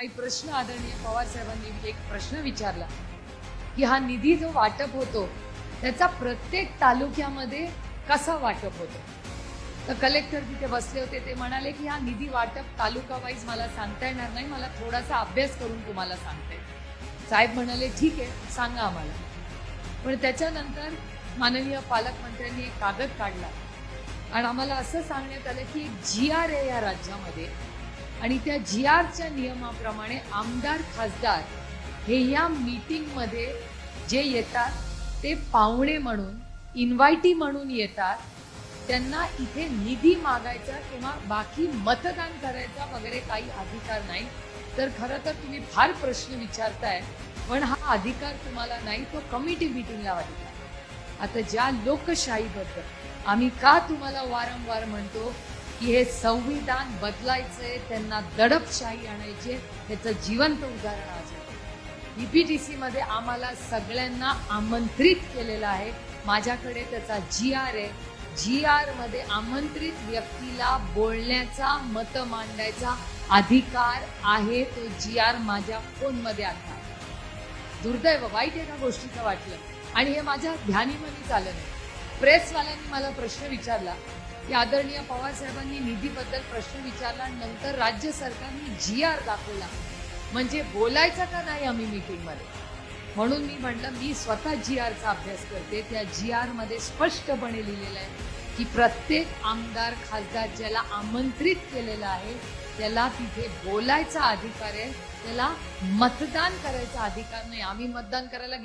काही प्रश्न आदरणीय पवार साहेबांनी एक प्रश्न विचारला की हा निधी जो वाटप होतो त्याचा प्रत्येक तालुक्यामध्ये कसा वाटप होतो? तर कलेक्टर तिथे बसले होते ते म्हणाले की हा निधी वाटप तालुका वाईज मला सांगता येणार नाही मला थोडासा अभ्यास करून तुम्हाला सांगते. साहेब म्हणाले ठीक आहे सांगा आम्हाला. पण त्याच्यानंतर माननीय पालकमंत्र्यांनी एक कागद काढला. आणि आम्हाला असं सांगण्यात आलं की एक जी आर ए या राज्यामध्ये आणि त्या जी आरच्या नियमाप्रमाणे आमदार खासदार हे या मीटिंगमध्ये जे येतात ते पाहुणे म्हणून इन्व्हायटी म्हणून येतात त्यांना इथे निधी मागायचा किंवा बाकी मतदान करायचा वगैरे काही अधिकार नाही. तर खरं तर तुम्ही फार प्रश्न विचारताय पण हा अधिकार तुम्हाला नाही तो कमिटी मिटिंगला अधिकार आता ज्या लोकशाहीबद्दल आम्ही का तुम्हाला वारंवार म्हणतो की हे संविधान बदलायचंय त्यांना दडपशाही आणायची त्याचं जिवंत उदाहरण आज आहे. बीपीटीसी मध्ये आम्हाला सगळ्यांना आमंत्रित केलेलं आहे. माझ्याकडे त्याचा जी आर आहे. जी आरमध्ये आमंत्रित व्यक्तीला बोलण्याचा मत मांडायचा अधिकार आहे तो जी आर माझ्या फोनमध्ये आता दुर्दैव वाईट एका गोष्टीचं वाटलं. आणि हे माझ्या ध्यानीमध्ये चाललं नाही. प्रेसवाल्यांनी मला प्रश्न विचारला की आदरणीय पवारसाहेबांनी निधीबद्दल प्रश्न विचारला नंतर राज्य सरकारने जी आर दाखवला. म्हणजे बोलायचं का नाही आम्ही मीटिंगमध्ये? म्हणून मी म्हटलं मी स्वतः जी आरचा अभ्यास करते. त्या जी आरमध्ये स्पष्टपणे लिहिलेलं आहे की प्रत्येक आमदार खासदार ज्याला आमंत्रित केलेलं आहे त्याला तिथे बोलायचा अधिकार आहे त्याला मतदान करायचा अधिकार नाही. आम्ही मतदान करायला